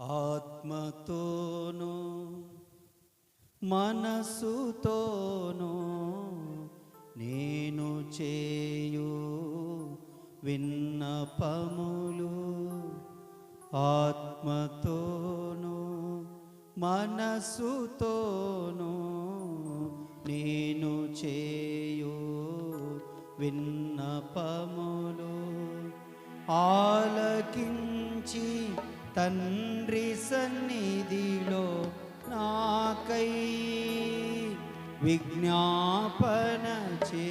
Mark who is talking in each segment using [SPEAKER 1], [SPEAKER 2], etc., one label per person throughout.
[SPEAKER 1] ఆత్మతోను మనసుతోను నేను చేయు విన్నపములు. ఆత్మతోను మనసుతోను నేను చేయు విన్నపములు. ఆలకించి తండ్రి సన్నిధిలో నాకై విజ్ఞాపన చే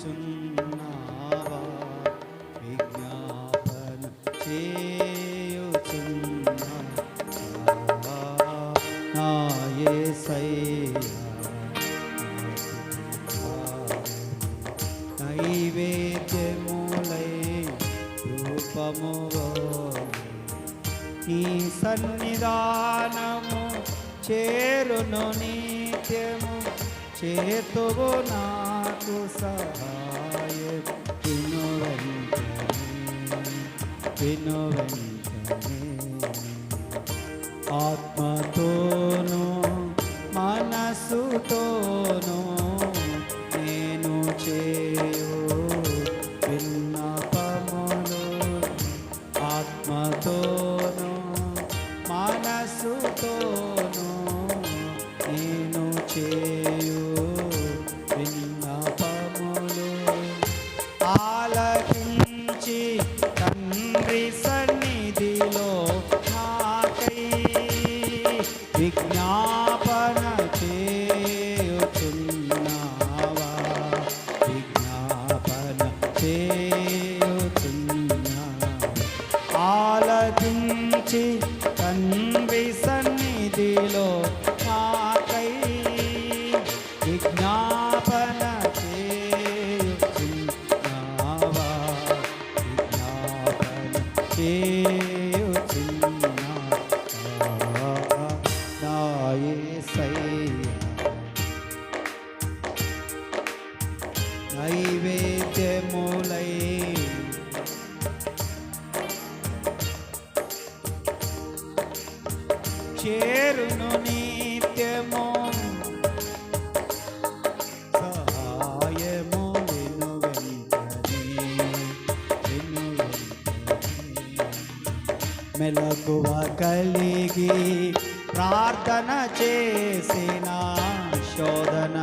[SPEAKER 1] చున్నావా విజ్ఞాపన చే నీ సన్నిధానము చేరును నిత్యము. చేతువు నాకు సహాయ విను వెంటనే విను వెంటనే తండ్రి సన్నిధిలో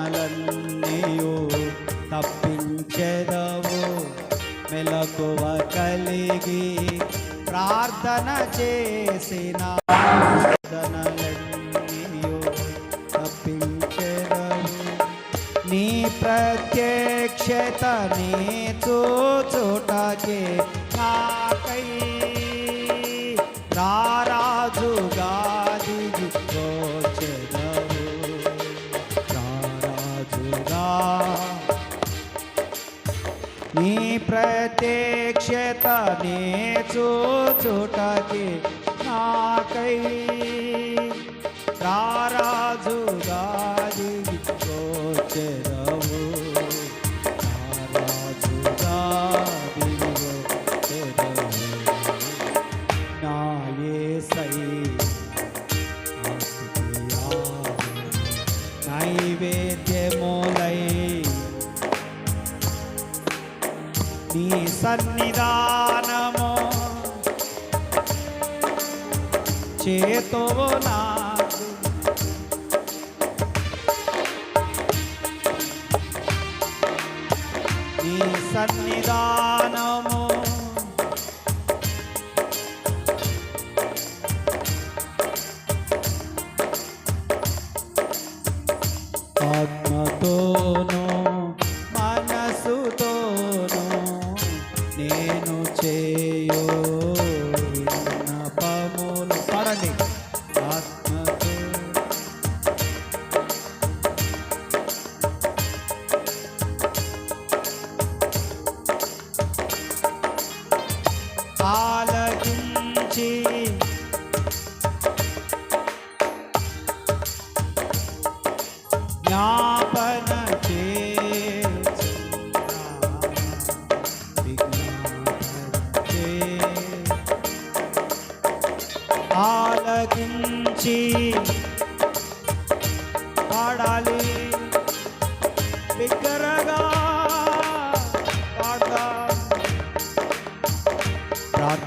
[SPEAKER 1] శోధనలన్నీయు తప్పించెదవు మెలకువ కలిగి ప్రార్థన చేసిన శోధనలన్నీయు తప్పించెదవు. నీ ప్రత్యక్షత నీ చూచుటకే ప్రత్యక్షతని చూచుటకి నాకై రారాజుగా సన్నిధానము. చేతో నాకు నీ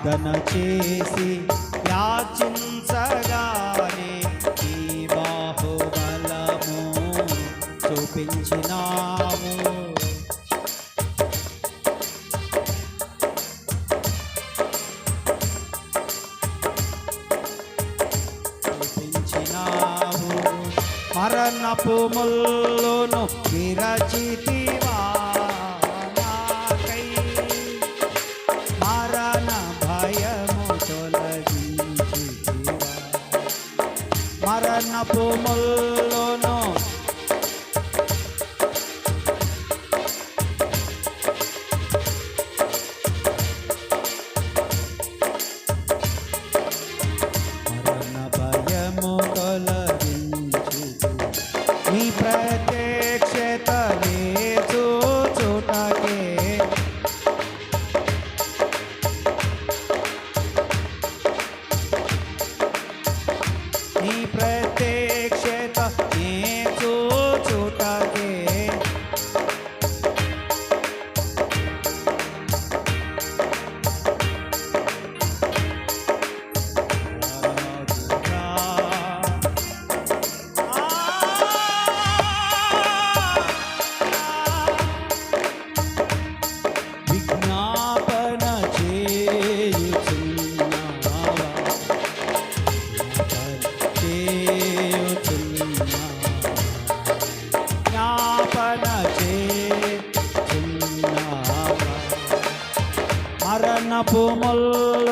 [SPEAKER 1] ప్రార్థన చేసి యాచించగానే ఈ బాహుబలము చూపించినాము. చూపించినాము. మరణపు ముల్లును మరణపు నీ మరణపు ముల్లును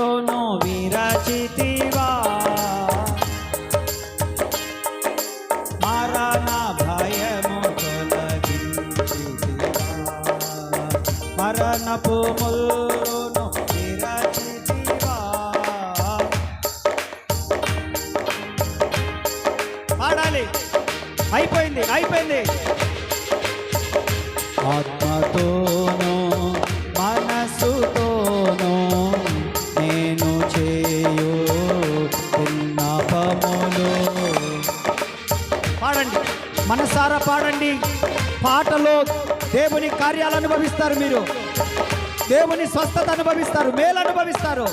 [SPEAKER 1] పాడండి. పాటలో దేవుని కార్యాలు అనుభవిస్తారు మీరు. దేవుని స్వస్థత అనుభవిస్తారు. మేలు అనుభవిస్తారు.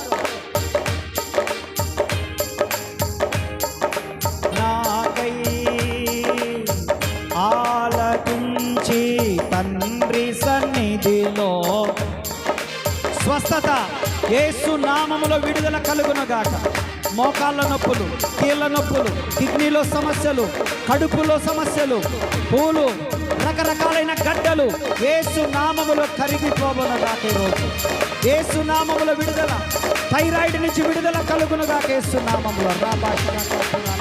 [SPEAKER 1] ఆలకించి తండ్రి సన్నిధిలో స్వస్థత. యేసు నామములో విడుదల కలుగునగాక. మోకాళ్ళ నొప్పులు కీళ్ళ నొప్పులు కిడ్నీలో సమస్యలు కడుపులో సమస్యలు పూలు రకరకాలైన గడ్డలు. యేసు నామములో దాకే రోజు యేసు నామముల విడుదల థైరాయిడ్ నుంచి విడుదల కలుగునగాక దాకేసు నామములో. రా.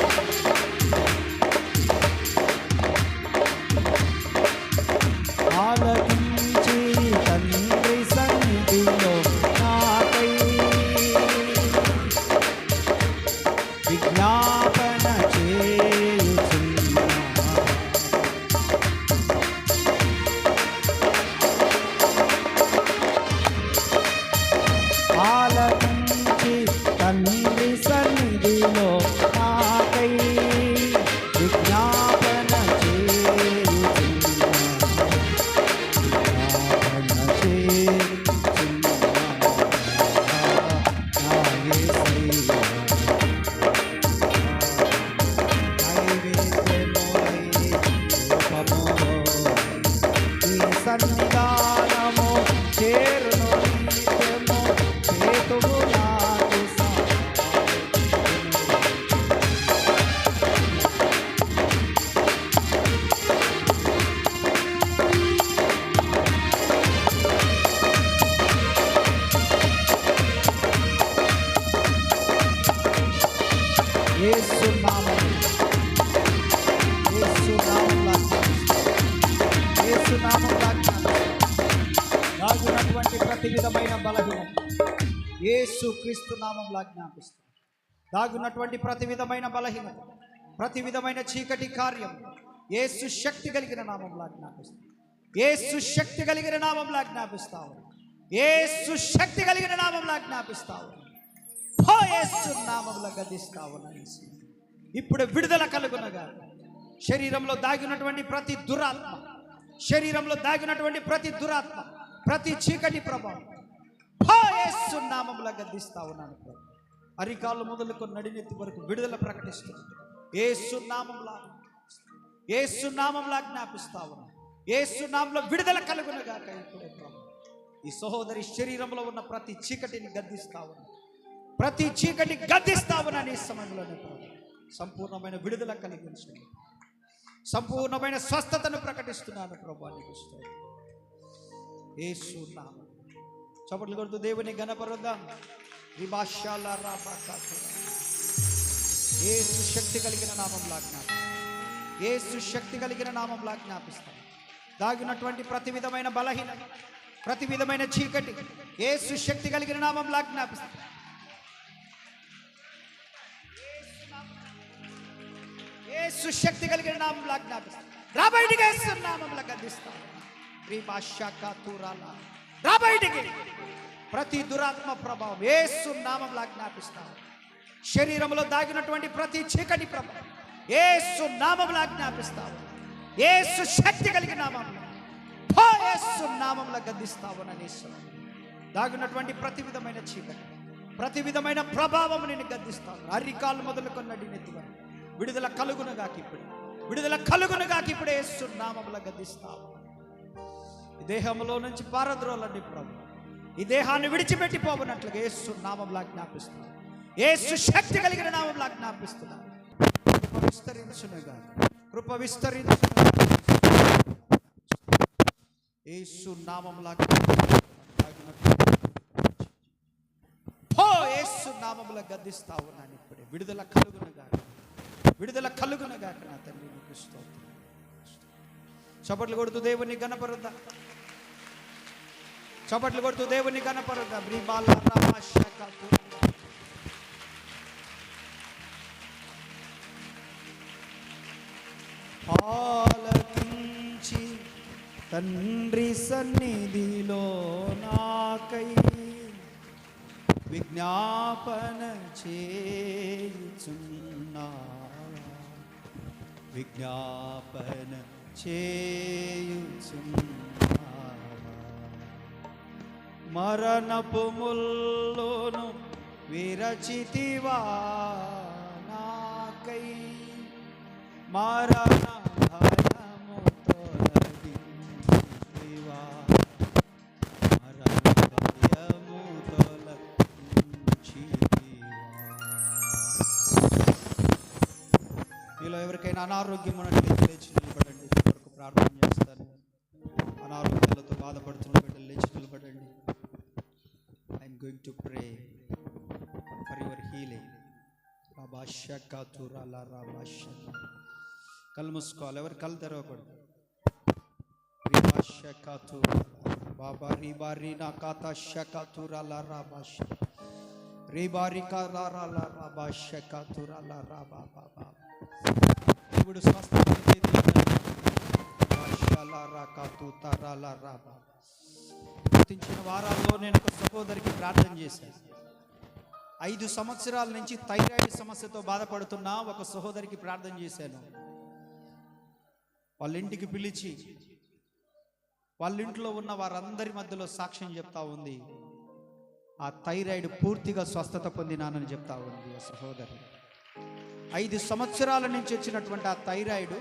[SPEAKER 1] మరలా నామంలో జ్ఞాపిస్తాం దాగున్నటువంటి ప్రతి విధమైన బలహీనత ప్రతి విధమైన చీకటి కార్యం ఏ సుశక్తి కలిగిన నామంలా జ్ఞాపిస్తాం ఏ సుశక్తి కలిగిన నామంలా జ్ఞాపిస్తావు. ఏ సుశక్తి కలిగిన నామంలా జ్ఞాపిస్తావు. పో యేసు నామములో గదిస్తా ఇప్పుడు విడుదల కలుగునగా శరీరంలో దాగినటువంటి ప్రతి దురాత్మ శరీరంలో దాగినటువంటి ప్రతి దురాత్మ ప్రతి చీకటి ప్రభావం పో యేసు నామములో గద్దిస్తా ఉన్నాను అరికాలు అరికాళ్ళు మొదలుకొని నడినెత్తి వరకు విడుదల ప్రకటిస్తుంది. ఏ సున్నామంలా ఏ సున్నామంలా జ్ఞాపిస్తా ఉన్నాను ఏసు నామంలో విడుదల కలుగునగా ఇప్పుడే ఈ సహోదరి శరీరంలో ఉన్న ప్రతి చీకటిని గద్దిస్తా ఉన్నాను ప్రతి చీకటి గద్దిస్తా ఉన్నాను సమయంలో సమయంలోనే సంపూర్ణమైన విడుదల కలిగించండి. సంపూర్ణమైన స్వస్థతను ప్రకటిస్తున్నాను ప్రభు నీకు స్తోత్రం. యేసు చప్పట్లు కొడుతూ దేవుని గణపరుద్దాం ఏ సుశక్తి కలిగిన నామంలా జ్ఞాపిస్తాం. ఏ సుశక్తి కలిగిన నామంలా జ్ఞాపిస్తాం. దాగినటువంటి ప్రతి విధమైన బలహీనత ప్రతి విధమైన చీకటి ఏ సుశక్తి కలిగిన నామంలా జ్ఞాపిస్తాం. ఏ సుశక్తి కలిగిన నామంలా ఆజ్ఞాపిస్తాం రా బయటికి యేసు నామంలో గద్దిస్తాం. రీ భాషాక తూరాల ప్రతి దురాత్మ ప్రభావం ఏసు నామంలో ఆజ్ఞాపిస్తాం శరీరంలో దాగినటువంటి ప్రతి చీకటి ప్రభావం ఏసు నామంలో ఆజ్ఞాపిస్తాం ఏసు శక్తి కలిగిన నామంలో. పో నామంలో గద్దిస్తావు ననేశ్వరం దాగినటువంటి ప్రతి విధమైన చీకటి ప్రతి విధమైన ప్రభావం నేను గద్దిస్తాను. అరికాలు మొదలుకొన్నది నెత్తిగా విడుదల కలుగునుగాకి ఇప్పుడు. విడుదల కలుగునుగాకి ఇప్పుడు ఏసు నామంలో గద్దిస్తావు దేహంలో నుంచి పారద్రోలండి ప్రభు. ఈ దేహాన్ని విడిచిపెట్టి పోవనట్లుగా యేసు నామంలా జ్ఞాపిస్తున్నాను ఏసు శక్తి కలిగిన నామంలా జ్ఞాపిస్తున్నాను కృప విస్తరించునుగా కృప విస్తరించు ఏసు నామంలా పో యేసు నామముల గద్దిస్తా ఉన్నాను ఇప్పుడే. విడుదల కలుగునగా విడుదల కలుగునగాక నా తండ్రి నీకు స్తోత్రం. చప్పట్లు కొడుతూ దేవుని గణపరుద్దా చప్పట్లు కొడుతూ దేవుని గణపరుద్దా బ్రీబాల ఆలకించి తండ్రి సన్నిధిలో నాకై విజ్ఞాపన చేయుచున్నా విజ్ఞాపన చేయుచున్నా మరణపు ముల్లోను విరచితివా నాకై. మరణ భయము తొలగించితివా. మరణ భయము మీలో ఎవరికైనా అనారోగ్యం ఉన్నట్లయితే లేచి నిలబడండి. మీ ప్రార్థన చేస్తాను. అనారోగ్యాలతో బాధపడుతున్న బిడ్డలు లేచి నిలబడండి. I'm going to pray for your healing కళ్ళు మూసుకోవాలి ఎవరు కళ్ళు తెరవకూడదు రిబాషకాతు బాబా రిబా రీనా కాతా షకాతురాల రాబాష రిబారి కారాల రాబాషకాతురాల రాబా బాబా దేవుడు స్వస్థ గుర్తించిన వారాల్లో నేను ఒక సహోదరికి ప్రార్థన చేశాను. ఐదు సంవత్సరాల నుంచి థైరాయిడ్ సమస్యతో బాధపడుతున్న ఒక సహోదరికి ప్రార్థన చేశాను. వాళ్ళ ఇంటికి పిలిచి వాళ్ళ ఇంట్లో ఉన్న వారందరి మధ్యలో సాక్ష్యం చెప్తా ఉంది. ఆ థైరాయిడ్ పూర్తిగా స్వస్థత పొందినానని చెప్తా ఉంది ఆ సహోదరి. ఐదు సంవత్సరాల నుంచి వచ్చినటువంటి ఆ థైరాయిడ్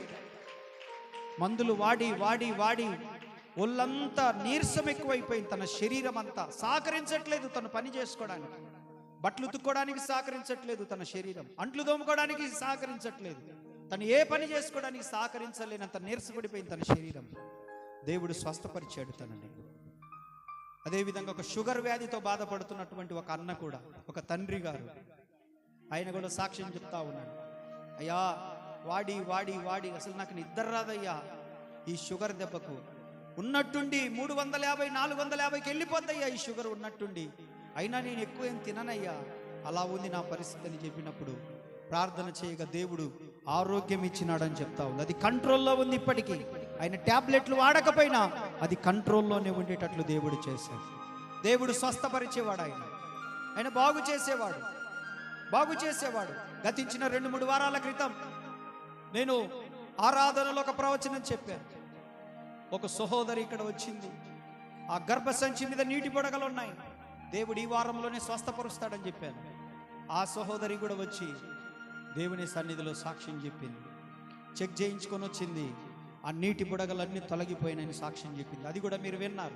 [SPEAKER 1] మందులు వాడి వాడి వాడి ఒళ్ళంతా నీరసం ఎక్కువైపోయింది. తన శరీరం అంతా సహకరించట్లేదు తను పని చేసుకోవడానికి. బట్టలు ఉతుక్కోవడానికి సహకరించట్లేదు తన శరీరం. అంట్లు దోముకోవడానికి సహకరించట్లేదు. తను ఏ పని చేసుకోవడానికి సహకరించలేనంత నీరసపడిపోయింది తన శరీరం. దేవుడు స్వస్థపరిచాడు తనని. అదేవిధంగా ఒక షుగర్ వ్యాధితో బాధపడుతున్నటువంటి ఒక అన్న కూడా ఒక తండ్రి గారు ఆయన కూడా సాక్ష్యం చెప్తా ఉన్నాడు. అయ్యా వాడి వాడి వాడి అసలు నాకు నిద్ర రాదయ్యా. ఈ షుగర్ దెబ్బకు ఉన్నట్టుండి మూడు వందల యాభై నాలుగు వందల యాభైకి వెళ్ళిపోద్దయ్యా ఈ షుగర్ ఉన్నట్టుండి. అయినా నేను ఎక్కువ ఏం తిననయ్యా. అలా ఉంది నా పరిస్థితి అని చెప్పినప్పుడు ప్రార్థన చేయగా దేవుడు ఆరోగ్యం ఇచ్చినాడని చెప్తా ఉంది. అది కంట్రోల్లో ఉంది ఇప్పటికీ. ఆయన ట్యాబ్లెట్లు వాడకపోయినా అది కంట్రోల్లోనే ఉండేటట్లు దేవుడు చేశాడు. దేవుడు స్వస్థపరిచేవాడు ఆయన. ఆయన బాగు చేసేవాడు. బాగు చేసేవాడు. గతించిన రెండు మూడు వారాల క్రితం నేను ఆరాధనలో ఒక ప్రవచనం చెప్పాను. ఒక సహోదరి ఇక్కడ వచ్చింది. ఆ గర్భసంచి మీద నీటి బొడగలు ఉన్నాయి. దేవుడు ఈ వారంలోనే స్వస్థపరుస్తాడని చెప్పాను. ఆ సహోదరి కూడా వచ్చి దేవుని సన్నిధిలో సాక్ష్యం చెప్పింది. చెక్ చేయించుకొని వచ్చింది. ఆ నీటి బుడగలన్నీ తొలగిపోయినని సాక్ష్యం చెప్పింది. అది కూడా మీరు విన్నారు.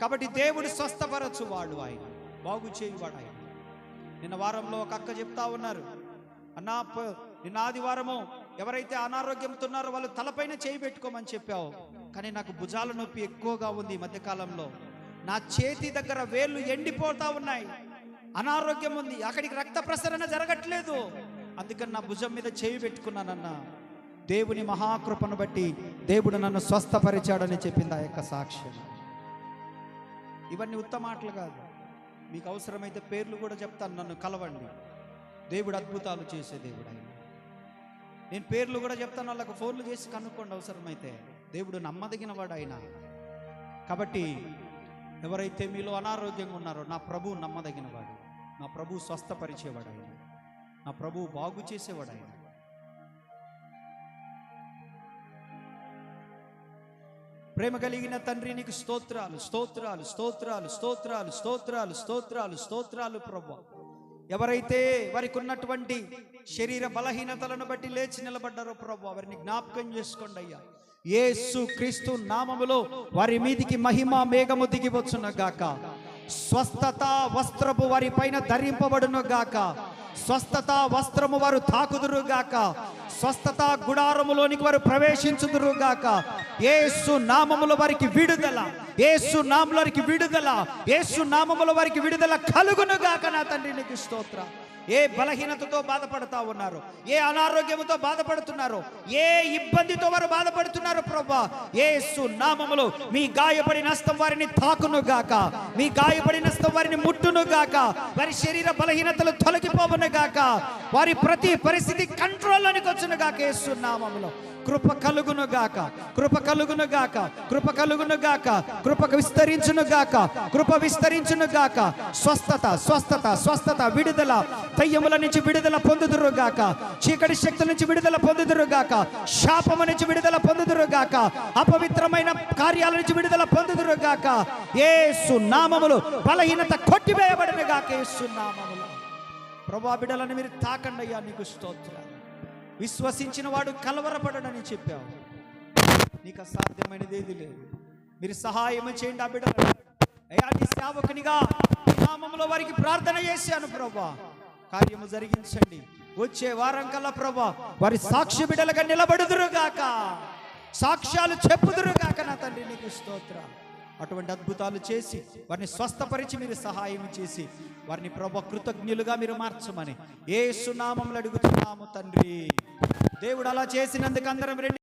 [SPEAKER 1] కాబట్టి దేవుడు స్వస్థపరచు వాడు ఆయన. బాగు చేయువాడు ఆయన. నిన్న వారంలో ఒక అక్క చెప్తా ఉన్నారు. అన్నా నిన్న ఆదివారము ఎవరైతే అనారోగ్యంతో ఉన్నారో వాళ్ళు తలపైన చేయి పెట్టుకోమని చెప్పావు. కానీ నాకు భుజాల నొప్పి ఎక్కువగా ఉంది ఈ మధ్యకాలంలో. నా చేతి దగ్గర వేళ్ళు ఎండిపోతా ఉన్నాయి. అనారోగ్యం ఉంది. అక్కడికి రక్త ప్రసరణ జరగట్లేదు. అందుకని నా భుజం మీద చేయి పెట్టుకున్నానన్నా. దేవుని మహాకృపను బట్టి దేవుడు నన్ను స్వస్థపరిచాడని చెప్పింది ఆ యొక్క సాక్ష్యం. ఇవన్నీ ఉత్తమ మాటలు కాదు. మీకు అవసరమైతే పేర్లు కూడా చెప్తాను. నన్ను కలవండి. దేవుడు అద్భుతాలు చేసే దేవుడు ఆయన. నేను పేర్లు కూడా చెప్తాను వాళ్ళకు ఫోన్లు చేసి కనుక్కోండి అవసరమైతే. దేవుడు నమ్మదగిన వాడు ఆయన కాబట్టి ఎవరైతే మీలో అనారోగ్యంగా ఉన్నారో నా ప్రభు నమ్మదగిన వాడు నా ప్రభు స్వస్థపరిచేవాడు ఆయన నా ప్రభు బాగు చేసేవాడు ఆయన ప్రేమ కలిగిన తండ్రి నీకు స్తోత్రాలు స్తోత్రాలు స్తోత్రాలు స్తోత్రాలు స్తోత్రాలు స్తోత్రాలు స్తోత్రాలు ప్రభు. ఎవరైతే వారికి ఉన్నటువంటి శరీర బలహీనతలను బట్టి లేచి నిలబడ్డారో ప్రభు వారిని జ్ఞాపకం చేసుకోండి అయ్యా. ఏసు క్రీస్తు నామములో వారి మీదికి మహిమ మేఘము దిగివచ్చున గాక. స్వస్థత వస్త్రపు వారి పైన ధరింపబడును గాక. స్వస్థత వస్త్రము వారు తాకుదురు గాక స్వస్థత గుడారములోనికి వారు ప్రవేశించుదురు గాక ఏసు నామముల వారికి విడుదల. ఏసు నామములో వారికి విడుదల. ఏసు నామముల వారికి విడుదల కలుగును గాక నా తండ్రి నీకు స్తోత్ర. ఏ బలహీనతతో బాధపడతా ఉన్నారు? ఏ అనారోగ్యంతో బాధపడుతున్నారు? ఏ ఇబ్బందితో వారు బాధపడుతున్నారు ప్రభా? ఏ సున్నామములు మీ గాయపడి నష్టం వారిని తాకును గాక మీ గాయపడి నష్టం వారిని ముట్టును గాక వారి శరీర బలహీనతలు తొలగిపోవును గాక వారి ప్రతి పరిస్థితి కంట్రోల్లోనికి వచ్చును గాక ఏ సున్నామములు కృప కలుగును గాక కృప కలుగును గాక కృప కలుగును గాక కృప విస్తరించును గాక కృప విస్తరించును గాక స్వస్థత స్వస్థత స్వస్థత విడుదల దయ్యముల నుంచి విడుదల పొందుదురు గాక. చీకటి శక్తుల నుంచి విడుదల పొందుదురు గాక. శాపము నుంచి విడుదల పొందుదురు గాక. అపవిత్రమైన కార్యాల నుంచి విడుదల పొందుదురు గాక. యేసు నామములు బలహీనత కొట్టివేయబడిన గాక ఏసు నామములు. ప్రభా బిడలని మీరు తాకండి అయ్యా నీకు స్తోత్రాలు. విశ్వసించిన వాడు కలవరపడడని చెప్పావు. నీకు అసాధ్యమైనది ఏది లేదు. మీరు సహాయం చేయండి ఆ బిడ్డలు అయ్యా నీ సేవకునిగా నామంలో వారికి ప్రార్థన చేశాను ప్రభా. కార్యము జరిగించండి. వచ్చే వారం కల్లా ప్రభా వారి సాక్షి బిడ్డలుగా నిలబడుదురుగాక సాక్ష్యాలు చెప్పుదురుగాక నా తండ్రి నీకు స్తోత్ర. అటువంటి అద్భుతాలు చేసి వారిని స్వస్థపరిచి మీరు సహాయం చేసి వారిని ప్రభు కృతజ్ఞులుగా మీరు మార్చమని ఏ సునామంలో అడుగుతున్నాము తండ్రి. దేవుడు అలా చేసినందుకు అందరం రెండు.